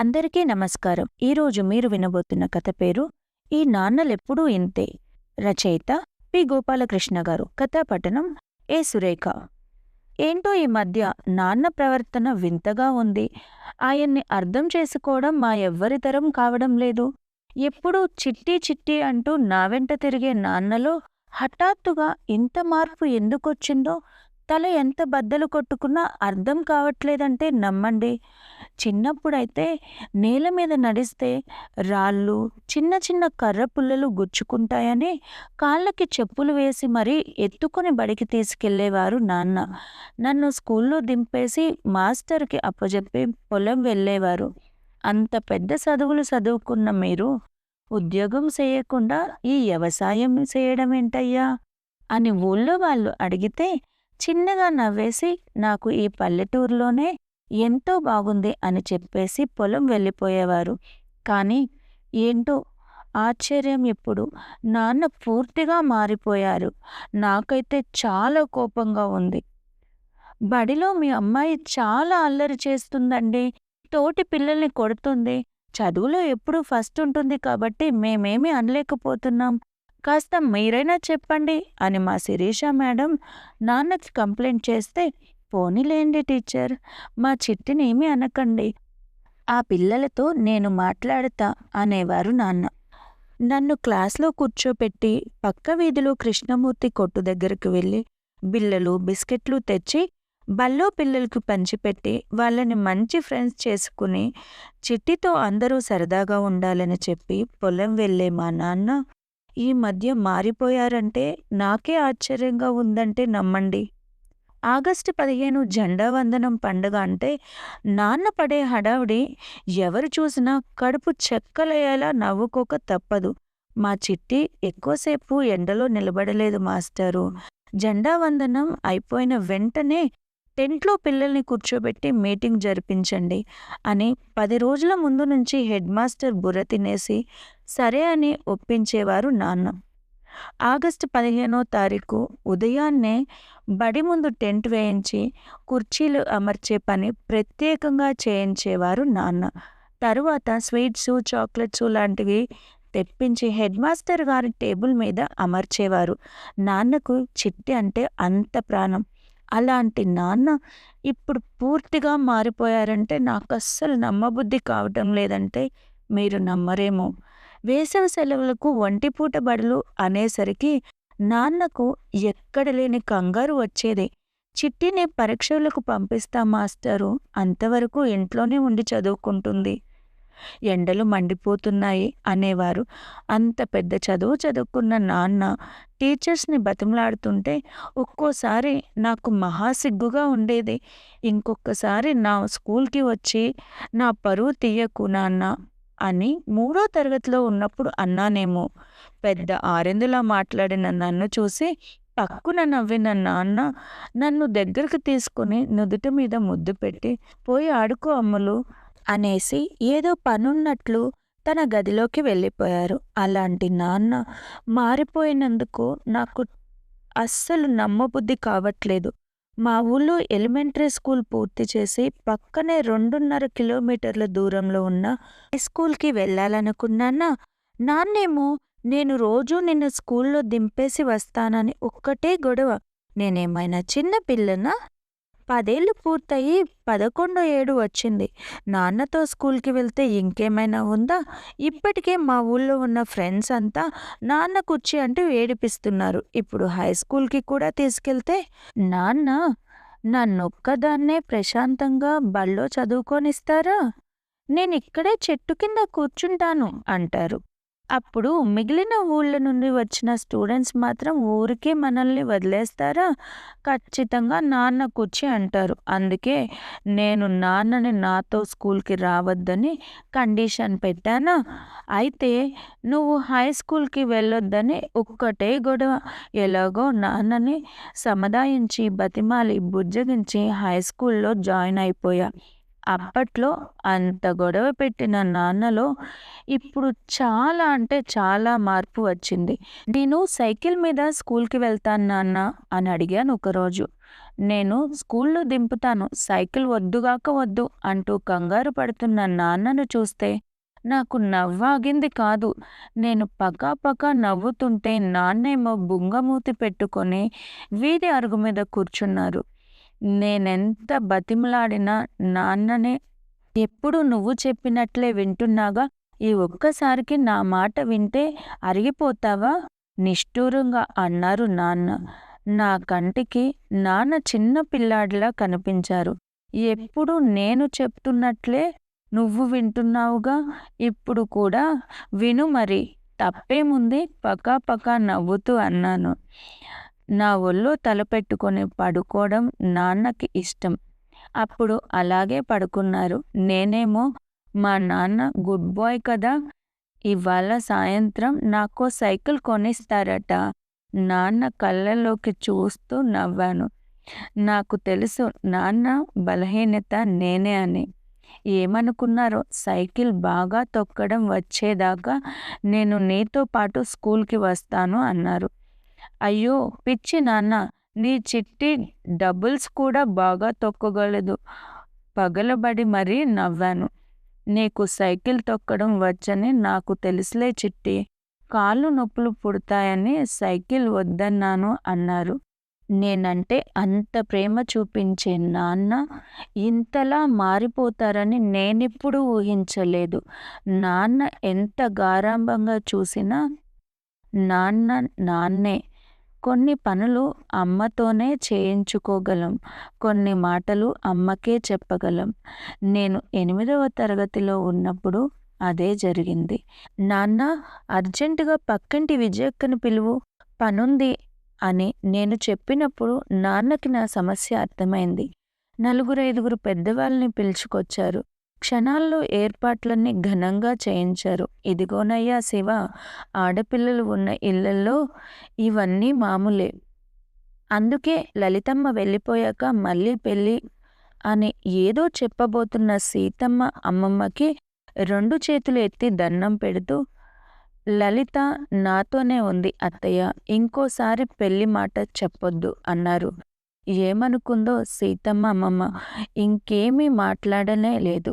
అందరికీ నమస్కారం. ఈరోజు మీరు వినబోతున్న కథ పేరు ఈ నాన్నలెప్పుడూ ఇంతే రచయిత పి. గోపాలకృష్ణ గారు. కథాపట్టణం ఏ. సురేఖ. ఏంటో ఈ మధ్య నాన్న ప్రవర్తన వింతగా ఉంది. ఆయన్ని అర్థం చేసుకోవడం మా ఎవ్వరి తరం కావడం లేదు. ఎప్పుడూ చిట్టి చిట్టి అంటూ నా వెంట తిరిగే నాన్నలో హఠాత్తుగా ఇంత మార్పు ఎందుకొచ్చిందో తల ఎంత బద్దలు కొట్టుకున్నా అర్థం కావట్లేదంటే నమ్మండి. చిన్నప్పుడైతే నేల మీద నడిస్తే రాళ్ళు చిన్న చిన్న కర్ర పుల్లలు గుచ్చుకుంటాయని కాళ్ళకి చెప్పులు వేసి మరీ ఎత్తుకొని బడికి తీసుకెళ్ళేవారు నాన్న. నన్ను స్కూల్లో దింపేసి మాస్టర్కి అప్పజెప్పి పొలం వెళ్ళేవారు. అంత పెద్ద చదువులు చదువుకున్న మీరు ఉద్యోగం చేయకుండా ఈ వ్యవసాయం చేయడం ఏంటయ్యా అని ఊళ్ళో వాళ్ళు అడిగితే చిన్నగా నవ్వేసి నాకు ఈ పల్లెటూరులోనే ఎంతో బాగుంది అని చెప్పేసి పొలం వెళ్ళిపోయేవారు. కానీ ఏంటో ఆశ్చర్యం ఇప్పుడు. నాన్న పూర్తిగా మారిపోయారు. నాకైతే చాలా కోపంగా ఉంది. బడిలో మీ అమ్మాయి చాలా అల్లరి చేస్తుందండి. తోటి పిల్లల్ని కొడుతుంది. చదువులో ఎప్పుడూ ఫస్ట్ ఉంటుంది కాబట్టి మేమేమీ అనలేకపోతున్నాం. కాస్త మీరైనా చెప్పండి అని మా శిరీష మేడం నాన్నకి కంప్లైంట్ చేస్తే పోనీలేండి టీచర్ మా చిట్టినేమి అనకండి. ఆ పిల్లలతో నేను మాట్లాడతా అనేవారు నాన్న. నన్ను క్లాస్లో కూర్చోపెట్టి పక్క వీధిలో కృష్ణమూర్తి కొట్టు దగ్గరకు వెళ్ళి బిళ్ళలు బిస్కెట్లు తెచ్చి బల్లో పిల్లలకు పంచిపెట్టి వాళ్ళని మంచి ఫ్రెండ్స్ చేసుకుని చిట్టితో అందరూ సరదాగా ఉండాలని చెప్పి పొలం వెళ్ళే మా నాన్న ఈ మధ్య మారిపోయారంటే నాకే ఆశ్చర్యంగా ఉందంటే నమ్మండి. ఆగస్టు పదిహేను జెండా వందనం పండుగ అంటే నాన్న పడే హడావిడి ఎవరు చూసినా కడుపు చెక్కలయ్యేలా నవ్వుకోక తప్పదు. మా చిట్టి ఎక్కువసేపు ఎండలో నిలబడలేదు మాస్టరు. జెండా వందనం అయిపోయిన వెంటనే టెంట్లో పిల్లల్ని కూర్చోబెట్టి మీటింగ్ జరిపించండి అని పది రోజుల ముందు నుంచి హెడ్ మాస్టర్ బుర్ర తినేసి సరే అని ఒప్పించేవారు నాన్న. ఆగస్టు పదిహేనో తారీఖు ఉదయాన్నే బడి ముందు టెంట్ వేయించి కుర్చీలు అమర్చే పని ప్రత్యేకంగా చేయించేవారు నాన్న. తరువాత స్వీట్స్ చాక్లెట్స్ లాంటివి తెప్పించి హెడ్ మాస్టర్ గారి టేబుల్ మీద అమర్చేవారు. నాన్నకు చిట్టి అంటే అంత ప్రాణం. అలాంటి నాన్న ఇప్పుడు పూర్తిగా మారిపోయారంటే నాకు అస్సలు నమ్మబుద్ధి కావటం లేదంటే మీరు నమ్మరేమో. వేసవి సెలవులకు ఒంటిపూట బడులు అనేసరికి నాన్నకు ఎక్కడ లేని కంగారు వచ్చేది. చిట్టిని పరీక్షలకు పంపిస్తా మాస్టరు అంతవరకు ఇంట్లోనే ఉండి చదువుకుంటుంది. ఎండలు మండిపోతున్నాయి అనేవారు. అంత పెద్ద చదువు చదువుకున్న నాన్న టీచర్స్ని బతిమలాడుతుంటే ఒక్కోసారి నాకు మహాసిగ్గుగా ఉండేది. ఇంకొకసారి నా స్కూల్కి వచ్చి నా పరువు తీయకు నాన్న అని మూడో తరగతిలో ఉన్నప్పుడు అన్నానేమో. పెద్ద ఆరెందులా మాట్లాడిన నన్ను చూసి పక్కున నవ్విన నాన్న నన్ను దగ్గరకు తీసుకుని నుదుట మీద ముద్దు పెట్టి పోయి ఆడుకో అమ్ములు అనేసి ఏదో పనున్నట్లు తన గదిలోకి వెళ్ళిపోయారు. అలాంటి నాన్న మారిపోయినందుకు నాకు అస్సలు నమ్మబుద్ధి కావట్లేదు. మా ఊళ్ళో ఎలిమెంటరీ స్కూల్ పూర్తి చేసి పక్కనే రెండున్నర కిలోమీటర్ల దూరంలో ఉన్న హై స్కూల్కి వెళ్ళాలనుకున్నానా? నాన్నేమో నేను రోజూ నిన్ను స్కూల్లో దింపేసి వస్తానని ఒక్కటే గొడవ. నేనేమైనా చిన్న పిల్లనా? పదేళ్ళు పూర్తయి పదకొండో ఏడు వచ్చింది. నాన్నతో స్కూల్కి వెళ్తే ఇంకేమైనా ఉందా? ఇప్పటికే మా ఊళ్ళో ఉన్న ఫ్రెండ్స్ అంతా నాన్న కుర్చీ అంటూ ఏడిపిస్తున్నారు. ఇప్పుడు హై స్కూల్కి కూడా తీసుకెళ్తే? నాన్న నన్నొక్కదాన్నే ప్రశాంతంగా బళ్ళో చదువుకొనిస్తారా? నేను ఇక్కడే చెట్టు కింద కూర్చుంటాను అంటారు. అప్పుడు మిగిలిన ఊళ్ళ నుండి వచ్చిన స్టూడెంట్స్ మాత్రం ఊరికే మనల్ని వదిలేస్తారా? ఖచ్చితంగా నాన్న కూర్చి అంటారు. అందుకే నేను నాన్నని నాతో స్కూల్కి రావద్దని కండిషన్ పెట్టానా? అయితే నువ్వు హై స్కూల్కి వెళ్ళొద్దని ఒక్కటే గొడవ. ఎలాగో నాన్నని సముదాయించి బతిమాలి బుజ్జగించి హై స్కూల్లో జాయిన్ అయిపోయా. అప్పట్లో అంత గొడవ పెట్టిన నాన్నలో ఇప్పుడు చాలా అంటే చాలా మార్పు వచ్చింది. నేను సైకిల్ మీద స్కూల్కి వెళ్తాను నాన్న అని అడిగాను ఒకరోజు. నేను స్కూల్లో దింపుతాను సైకిల్ వద్దుగాక వద్దు అంటూ కంగారు పడుతున్న నాన్నను చూస్తే నాకు నవ్వాగింది కాదు. నేను పకా పకా నవ్వుతుంటే నాన్నేమో బుంగమూతి పెట్టుకొని వీధి అరుగు మీద కూర్చున్నారు. నేనెంత బతిమలాడినా నాన్ననే ఎప్పుడు నువ్వు చెప్పినట్లే వింటున్నాగా? ఈ ఒక్కసారికి నా మాట వింటే అరిగిపోతావా? నిష్ఠూరంగా అన్నారు నాన్న. నా కంటికి నాన్న చిన్న పిల్లాడిలా కనిపించారు. ఎప్పుడు నేను చెప్తున్నట్లే నువ్వు వింటున్నావుగా? ఇప్పుడు కూడా విను మరి. తప్పేముంది పకా పకా నవ్వుతూ అన్నాను. నా ఒళ్ళో తలపెట్టుకొని పడుకోవడం నాన్నకి ఇష్టం. అప్పుడు అలాగే పడుకున్నారు. నేనేమో మా నాన్న గుడ్ బాయ్ కదా ఇవాళ సాయంత్రం నాకు సైకిల్ కొనిస్తారట. నాన్న కళ్ళలోకి చూస్తూ నవ్వాను. నాకు తెలుసు నాన్న బలహీనత నేనే అని. ఏమనుకున్నారో సైకిల్ బాగా తొక్కడం వచ్చేదాకా నేను నీతో పాటు స్కూల్కి వస్తాను అన్నారు. అయ్యో పిచ్చి నాన్న నీ చిట్టి డబుల్స్ కూడా బాగా తొక్కగలదు. పగలబడి మరీ నవ్వాను. నీకు సైకిల్ తొక్కడం వచ్చని నాకు తెలుసులే చిట్టి. కాళ్ళు నొప్పులు పుడతాయని సైకిల్ వద్దన్నాను అన్నారు. నేనంటే అంత ప్రేమ చూపించే నాన్న ఇంతలా మారిపోతారని నేనెప్పుడు ఊహించలేదు. నాన్న ఎంత గారాంభంగా చూసినా నాన్న నాన్నే. కొన్ని పనులు అమ్మతోనే చేయించుకోగలం. కొన్ని మాటలు అమ్మకే చెప్పగలం. నేను ఎనిమిదవ తరగతిలో ఉన్నప్పుడు అదే జరిగింది. నాన్న అర్జెంటుగా పక్కింటి విజయక్కని పిలువు. పనుంది అని నేను చెప్పినప్పుడు నాన్నకి నా సమస్య అర్థమైంది. నలుగురు ఐదుగురు పెద్దవాళ్ళని పిలుచుకొచ్చారు. క్షణాల్లో ఏర్పాట్లన్నీ ఘనంగా చేయించారు. ఇదిగోనయ్యా శివ ఆడపిల్లలు ఉన్న ఇళ్ళలో ఇవన్నీ మామూలే. అందుకే లలితమ్మ వెళ్ళిపోయాక మళ్ళీ పెళ్ళి అని ఏదో చెప్పబోతున్న సీతమ్మ అమ్మమ్మకి రెండు చేతులు ఎత్తి దండం పెడుతూ లలిత నాతోనే ఉంది అత్తయ్య ఇంకోసారి పెళ్ళి మాట చెప్పొద్దు అన్నారు. ఏమనుకుందో సీతమ్మ అమ్మమ్మ ఇంకేమీ మాట్లాడనే లేదు.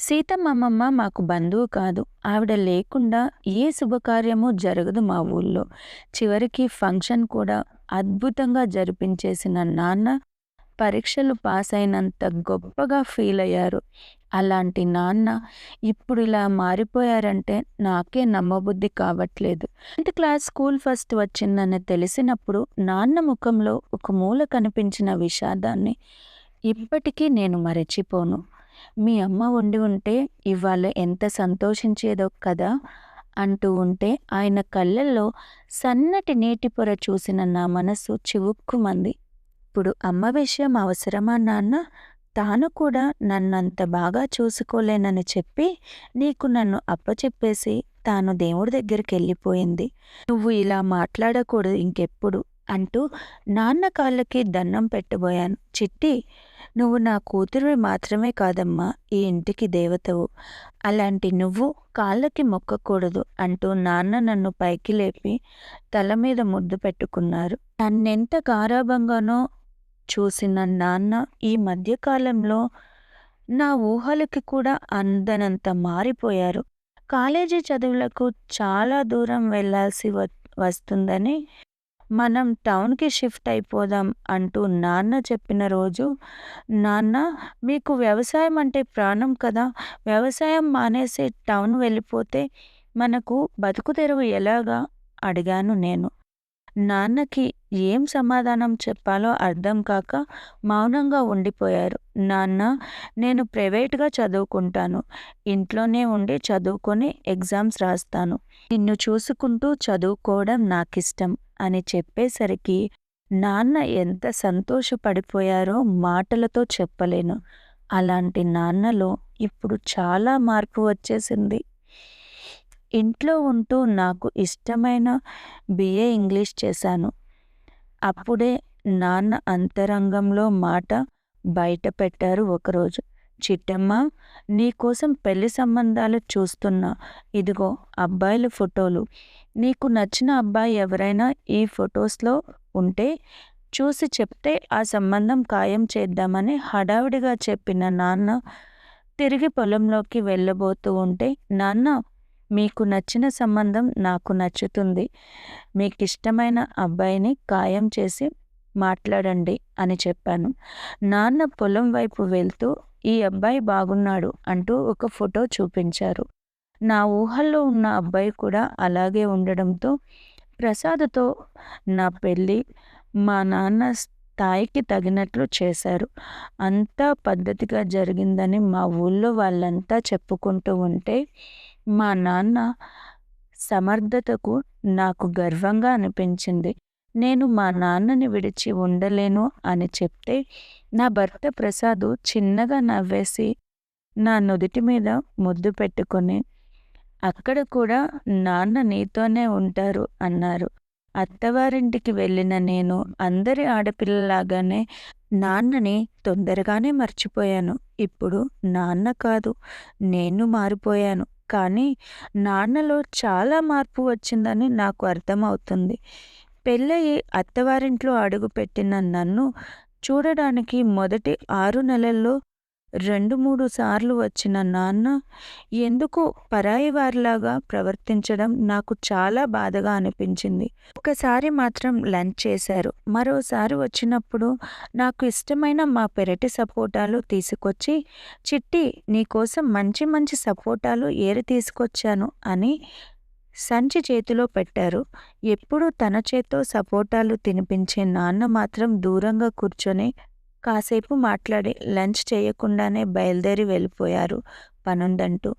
సీతమ్మమ్మ మాకు బంధువు కాదు. ఆవిడ లేకుండా ఏ శుభకార్యము జరగదు మా ఊళ్ళో. చివరికి ఫంక్షన్ కూడా అద్భుతంగా జరిపించేసిన నాన్న పరీక్షలు పాస్ అయినంత గొప్పగా ఫీల్ అయ్యారు. అలాంటి నాన్న ఇప్పుడు ఇలా మారిపోయారంటే నాకే నమ్మబుద్ధి కావట్లేదు. టెన్త్ క్లాస్ స్కూల్ ఫస్ట్ వచ్చిందని తెలిసినప్పుడు నాన్న ముఖంలో ఒక మూల కనిపించిన విషాదాన్ని ఇప్పటికీ నేను మరచిపోను. మీ అమ్మ వండి ఉంటే ఇవాళ ఎంత సంతోషించేదో కదా అంటూ ఉంటే ఆయన కళ్ళల్లో సన్నటి నీటి పొర చూసిన నా మనసు చివుక్కుమంది. ఇప్పుడు అమ్మ విషయం అవసరమా నాన్న? తాను కూడా నన్నంత బాగా చూసుకోలేనని చెప్పి నీకు నన్ను అప్పచెప్పేసి తాను దేవుడి దగ్గరికి వెళ్ళిపోయింది నువ్వు ఇలా మాట్లాడకూడదు ఇంకెప్పుడు అంటూ నాన్న కాళ్ళకి దండం పెట్టబోయాను. చిట్టి నువ్వు నా కూతురు మాత్రమే కాదమ్మా ఈ ఇంటికి దేవతవు. అలాంటి నువ్వు కాళ్ళకి మొక్కకూడదు అంటూ నాన్న నన్ను పైకి లేపి తల మీద ముద్దు పెట్టుకున్నారు. నన్నెంత గారాభంగానో చూసిన నాన్న ఈ మధ్యకాలంలో నా ఊహలకి కూడా అందనంత మారిపోయారు. కాలేజీ చదువులకు చాలా దూరం వెళ్ళాల్సి వస్తుందని మనం టౌన్కి షిఫ్ట్ అయిపోదాం అంటూ నాన్న చెప్పిన రోజు నాన్న మీకు వ్యవసాయం అంటే ప్రాణం కదా? వ్యవసాయం మానేసి టౌన్ వెళ్ళిపోతే మనకు బతుకు తెరువు ఎలాగా? అడిగాను నేను. నాన్నకి ఏం సమాధానం చెప్పాలో అర్థం కాక మౌనంగా ఉండిపోయారు. నాన్న నేను ప్రైవేట్గా చదువుకుంటాను. ఇంట్లోనే ఉండి చదువుకొని ఎగ్జామ్స్ రాస్తాను. నిన్ను చూసుకుంటూ చదువుకోవడం నాకిష్టం. అని చెప్పేసరికి నాన్న ఎంత సంతోషపడిపోయారో మాటలతో చెప్పలేను. అలాంటి నాన్నలో ఇప్పుడు చాలా మార్పు వచ్చేసింది. ఇంట్లో ఉంటూ నాకు ఇష్టమైన బిఏ ఇంగ్లీష్ చేశాను. అప్పుడే నాన్న అంతరంగంలో మాట బయట పెట్టారు ఒకరోజు. చిట్టమ్మ నీకోసం పెళ్ళి సంబంధాలు చూస్తున్నా. ఇదిగో అబ్బాయిల ఫోటోలు. నీకు నచ్చిన అబ్బాయి ఎవరైనా ఈ ఫొటోస్లో ఉంటే చూసి చెప్తే ఆ సంబంధం ఖాయం చేద్దామని హడావిడిగా చెప్పిన నాన్న తిరిగి పొలంలోకి వెళ్ళబోతూ ఉంటే నాన్న మీకు నచ్చిన సంబంధం నాకు నచ్చుతుంది. మీకు ఇష్టమైన అబ్బాయిని ఖాయం చేసి మాట్లాడండి అని చెప్పాను. నాన్న పొలం వైపు వెళ్తూ ఈ అబ్బాయి బాగున్నాడు అంటూ ఒక ఫోటో చూపించారు. నా ఊహల్లో ఉన్న అబ్బాయి కూడా అలాగే ఉండడంతో ప్రసాద్తో నా పెళ్ళి మా నాన్న స్థాయికి తగినట్లు చేశారు. అంతా పద్ధతిగా జరిగిందని మా ఊళ్ళో వాళ్ళంతా చెప్పుకుంటూ ఉంటే మా నాన్న సమర్థతకు నాకు గర్వంగా అనిపించింది. నేను మా నాన్నని విడిచి ఉండలేను అని చెప్తే నా భర్త ప్రసాద్ చిన్నగా నవ్వేసి నా నుదుటి మీద ముద్దు పెట్టుకొని అక్కడ కూడా నాన్న నీతోనే ఉంటారు అన్నారు. అత్తవారింటికి వెళ్ళిన నేను అందరి ఆడపిల్లలాగానే నాన్నని తొందరగానే మర్చిపోయాను. ఇప్పుడు నాన్న కాదు నేను మారిపోయాను. కానీ నాన్నలో చాలా మార్పు వచ్చిందని నాకు అర్థమవుతుంది. పెళ్ళయి అత్తవారింట్లో అడుగుపెట్టిన నన్ను చూడడానికి మొదటి ఆరు నెలల్లో రెండు మూడు సార్లు వచ్చిన నాన్న ఎందుకు పరాయి వారిలాగా ప్రవర్తించడం నాకు చాలా బాధగా అనిపించింది. ఒకసారి మాత్రం లంచ్ చేశారు. మరోసారి వచ్చినప్పుడు నాకు ఇష్టమైన మా పెరటి సపోటాలు తీసుకొచ్చి చిట్టి నీకోసం మంచి మంచి సపోటాలు ఏరి తీసుకొచ్చాను అని సంచి చేతిలో పెట్టారు. ఎప్పుడూ తన చేత్తో సపోటాలు తినిపించే నాన్న మాత్రం దూరంగా కూర్చొని కాసేపు మాట్లాడి లంచ్ చేయకుండానే బయలుదేరి వెళ్ళిపోయారు పనుందంటూ.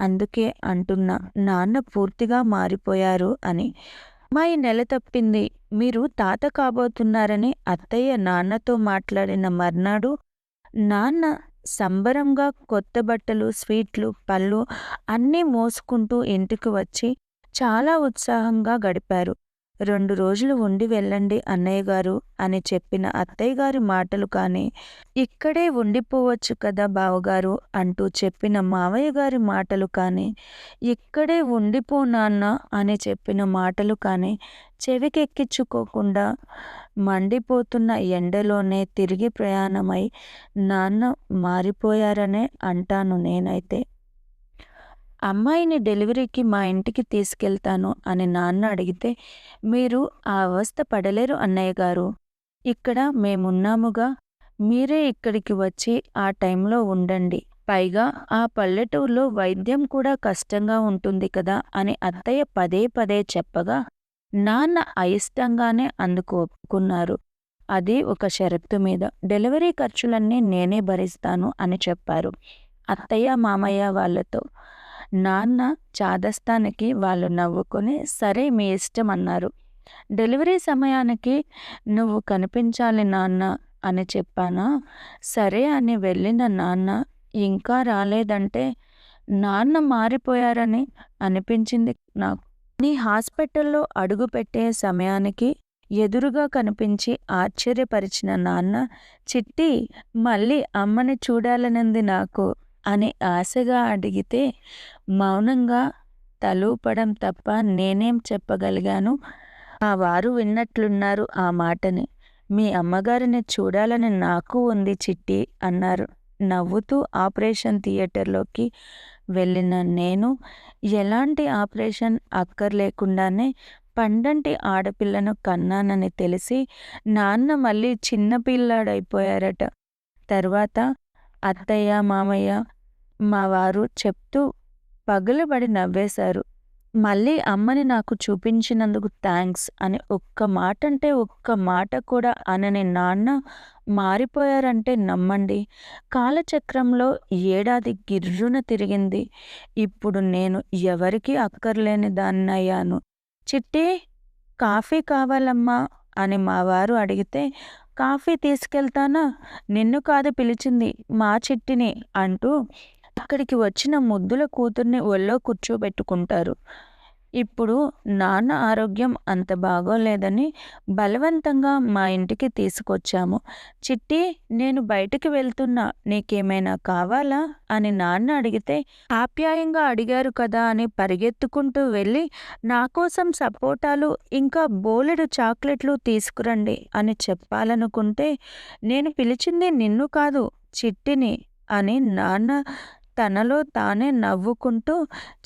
అందుకే అంటున్నా నాన్న పూర్తిగా మారిపోయారు అని. అమ్మాయి నెల తప్పింది. మీరు తాత కాబోతున్నారని అత్తయ్య నాన్నతో మాట్లాడిన మర్నాడు నాన్న సంబరంగా కొత్త బట్టలు స్వీట్లు పళ్ళు అన్నీ మోసుకుంటూ ఇంటికి వచ్చి చాలా ఉత్సాహంగా గడిపారు. రెండు రోజులు ఉండి వెళ్ళండి అన్నయ్య గారు అని చెప్పిన అత్తయ్య గారి మాటలు కానీ ఇక్కడే ఉండిపోవచ్చు కదా బావగారు అంటూ చెప్పిన మావయ్య గారి మాటలు కానీ ఇక్కడే ఉండిపో నాన్న అని చెప్పిన మాటలు కానీ చెవికెక్కించుకోకుండా మండిపోతున్న ఎండలోనే తిరిగి ప్రయాణమై నాన్న మారిపోయారనే అంటాను నేనైతే. అమ్మాయిని డెలివరీకి మా ఇంటికి తీసుకెళ్తాను అని నాన్న అడిగితే మీరు ఆ అవస్థ పడలేరు అన్నయ్య గారు. ఇక్కడ మేమున్నాముగా. మీరే ఇక్కడికి వచ్చి ఆ టైంలో ఉండండి. పైగా ఆ పల్లెటూరులో వైద్యం కూడా కష్టంగా ఉంటుంది కదా అని అత్తయ్య పదే పదే చెప్పగా నాన్న అయిష్టంగానే అందుకు ఒప్పుకున్నారు. అది ఒక షరతు మీద. డెలివరీ ఖర్చులన్నీ నేనే భరిస్తాను అని చెప్పారు. అత్తయ్య మామయ్య వాళ్ళతో. నాన్న చాదస్తానికి వాళ్ళు నవ్వుకొని సరే మీ ఇష్టం అన్నారు. డెలివరీ సమయానికి నువ్వు కనిపించాలి నాన్న అని చెప్పానా? సరే అని వెళ్ళిన నాన్న ఇంకా రాలేదంటే నాన్న మారిపోయారని అనిపించింది నాకు. నీ హాస్పిటల్లో అడుగుపెట్టే సమయానికి ఎదురుగా కనిపించి ఆశ్చర్యపరిచిన నాన్న చిట్టి మళ్ళీ అమ్మని చూడాలనింది నాకు. అని ఆశగా అడిగితే మౌనంగా తలూపడం తప్ప నేనేం చెప్పగలిగాను ఆ వారు విన్నట్లున్నారు ఆ మాటని. మీ అమ్మగారిని చూడాలని నాకు ఉంది చిట్టి అన్నారు. నవ్వుతూ ఆపరేషన్ థియేటర్లోకి వెళ్ళిన నేను ఎలాంటి ఆపరేషన్ అక్కర్లేకుండానే పండంటి ఆడపిల్లను కన్నానని తెలిసి నాన్న మళ్ళీ చిన్నపిల్లాడైపోయారట తర్వాత అత్తయ్య మామయ్య మా వారు చెప్తూ పగులబడి నవ్వేశారు. మళ్ళీ అమ్మని నాకు చూపించినందుకు థ్యాంక్స్ అని ఒక్క మాట అంటే ఒక్క మాట కూడా అనని నాన్న మారిపోయారంటే నమ్మండి. కాలచక్రంలో ఏడాది గిర్రున తిరిగింది. ఇప్పుడు నేను ఎవరికీ అక్కర్లేని దాన్నయ్యాను. చిట్టి కాఫీ కావాలమ్మా అని మా వారు అడిగితే కాఫీ తీసుకెళ్తానా? నిన్ను కాదు పిలిచింది మా చిట్టిని అంటూ అక్కడికి వచ్చిన ముద్దుల కూతుర్ని ఒళ్ళో కూర్చోబెట్టుకుంటారు. ఇప్పుడు నాన్న ఆరోగ్యం అంత బాగోలేదని బలవంతంగా మా ఇంటికి తీసుకొచ్చాము. చిట్టి నేను బయటికి వెళ్తున్నా నీకేమైనా కావాలా? అని నాన్న అడిగితే ఆప్యాయంగా అడిగారు కదా అని పరిగెత్తుకుంటూ వెళ్ళి నా కోసం సపోటాలు ఇంకా బోలెడు చాక్లెట్లు తీసుకురండి అని చెప్పాలనుకుంటే నేను పిలిచింది నిన్ను కాదు చిట్టిని అని నాన్న తనలో తానే నవ్వుకుంటూ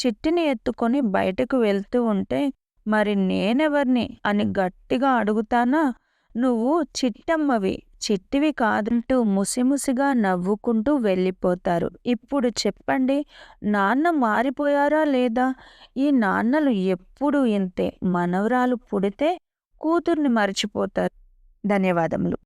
చిట్టిని ఎత్తుకొని బయటకు వెళ్తూ ఉంటే మరి నేనెవర్ని అని గట్టిగా అడుగుతానా? నువ్వు చిట్టమ్మవి. చిట్టివి కాదంటూ ముసిముసిగా నవ్వుకుంటూ వెళ్ళిపోతారు. ఇప్పుడు చెప్పండి నాన్న మారిపోయారా లేదా? ఈ నాన్నలు ఎప్పుడు ఇంతే? మనవరాలు పుడితే కూతుర్ని మర్చిపోతారు. ధన్యవాదములు.